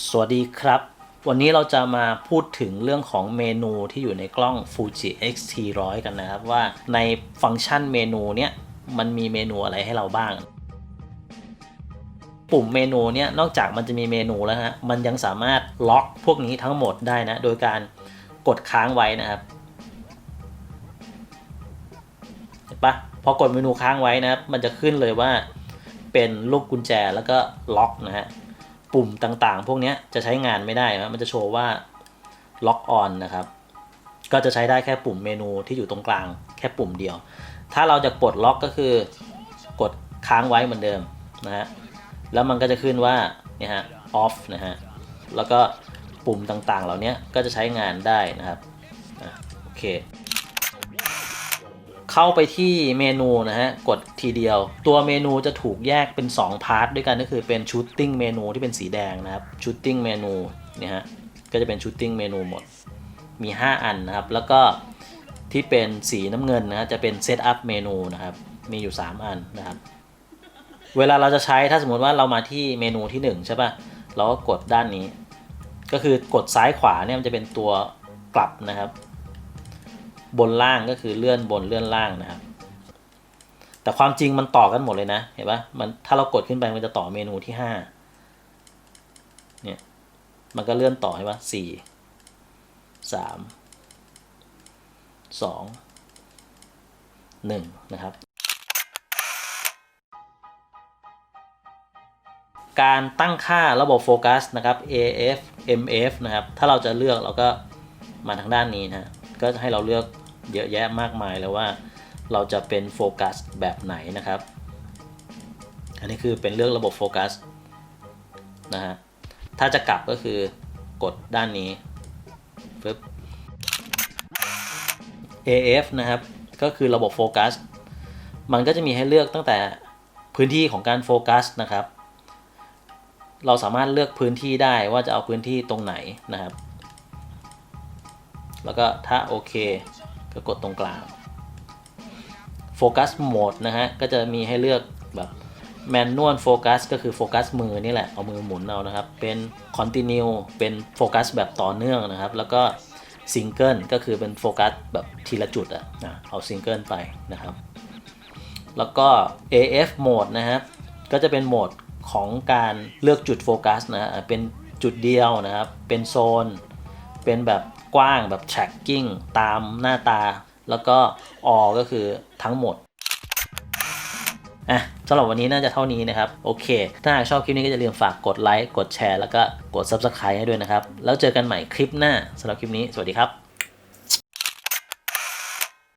สวัสดีครับ วันนี้เราจะมาพูดถึงเรื่องของเมนูที่อยู่ในกล้อง Fuji X-T100 กันนะครับ ว่าในฟังก์ชันเมนูเนี้ยมันมีเมนูอะไรให้เราบ้าง ปุ่มเมนูเนี้ยนอกจากมันจะมีเมนูแล้วฮะมันยังสามารถล็อกพวกนี้ทั้งหมดได้นะ โดยการกดค้างไว้นะครับเห็นปะพอกดเมนูค้างไว้นะครับ มันจะขึ้นเลยว่าเป็นลูกกุญแจแล้วก็ล็อกนะฮะ ปุ่มต่างๆ พวกนี้จะใช้งานไม่ได้นะมันจะโชว์ว่าล็อกออนนะครับ ก็จะใช้ได้แค่ปุ่มเมนูที่อยู่ตรงกลางแค่ปุ่มเดียว ถ้าเราจะปลดล็อกก็คือกดค้างไว้เหมือนเดิมนะฮะ แล้วมันก็จะขึ้นว่าเนี่ยฮะ off นะฮะ แล้วก็ปุ่มต่างๆ เหล่านี้ก็จะใช้งานได้นะครับโอเค เข้าไปที่เมนูนะฮะ กดทีเดียว ตัวเมนูจะถูกแยกเป็น 2 พาร์ทด้วยกันก็คือเป็นชูตติ้งเมนูที่เป็นสีแดงนะครับชูตติ้งเมนูเนี่ยฮะก็จะเป็นชูตติ้งเมนูหมดมี 5 อันนะครับ แล้วก็ที่เป็นสีน้ำเงินนะฮะจะเป็นเซตอัพเมนูนะครับ มีอยู่ 3 อันนะครับ เวลาเราจะใช้ถ้าสมมติว่าเรามาที่เมนูที่ 1 ใช่ปะ่ะเราก็กดด้านนี้ ก็คือกดซ้ายขวาเนี่ยมันจะเป็นตัวกลับนะครับ บนล่างก็คือเลื่อนบนเลื่อนล่างนะครับ แต่ความจริงมันต่อกันหมดเลยนะ เห็นปะมันถ้าเรากดขึ้นไปมันจะต่อเมนูที่ห้าเนี่ย มันก็เลื่อนต่อให้ว่าสี่สามสองหนึ่งนะครับการตั้งค่าระบบโฟกัสนะครับ AF MF นะครับ ถ้าเราจะเลือกเราก็มาทางด้านนี้นะ ก็ให้เราเลือก เยอะแยะมากมายเลยว่าเราจะเป็นโฟกัสแบบไหนนะครับ อันนี้คือเป็นเรื่องระบบโฟกัสนะฮะ ถ้าจะกลับก็คือกดด้านนี้ปึ๊บ AF นะครับ ก็คือระบบโฟกัส มันก็จะมีให้เลือกตั้งแต่พื้นที่ของการโฟกัสนะครับ เราสามารถเลือกพื้นที่ได้ว่าจะเอาพื้นที่ตรงไหนนะครับ แล้วก็ถ้าโอเค ก็กดตรงกลางโฟกัสโหมดนะฮะ ก็จะมีให้เลือกแบบแมนนวลโฟกัสก็คือโฟกัสมือนี่แหละ เอามือหมุนเอานะครับ เป็นคอนติเนียเป็นโฟกัสแบบต่อเนื่องนะครับ แล้วก็ซิงเกิลก็คือเป็นโฟกัสแบบทีละจุดอะนะเอาซิงเกิลไปนะครับ แล้วก็ AF โหมดนะครับ ก็จะเป็นโหมดของการเลือกจุดโฟกัสนะฮะเป็นจุดเดียวนะครับ เป็นโซน เป็นแบบ กว้างแบบ tracking ตามหน้าตา แล้วก็ all ก็คือทั้งหมดอะสำหรับวันนี้น่าจะเท่านี้นะครับ โอเค ถ้าหากชอบคลิปนี้ก็จะลืมฝากกดไลค์กดแชร์แล้วก็กด subscribe ให้ด้วยนะครับ แล้วเจอกันใหม่คลิปหน้าสำหรับคลิปนี้ สวัสดีครับ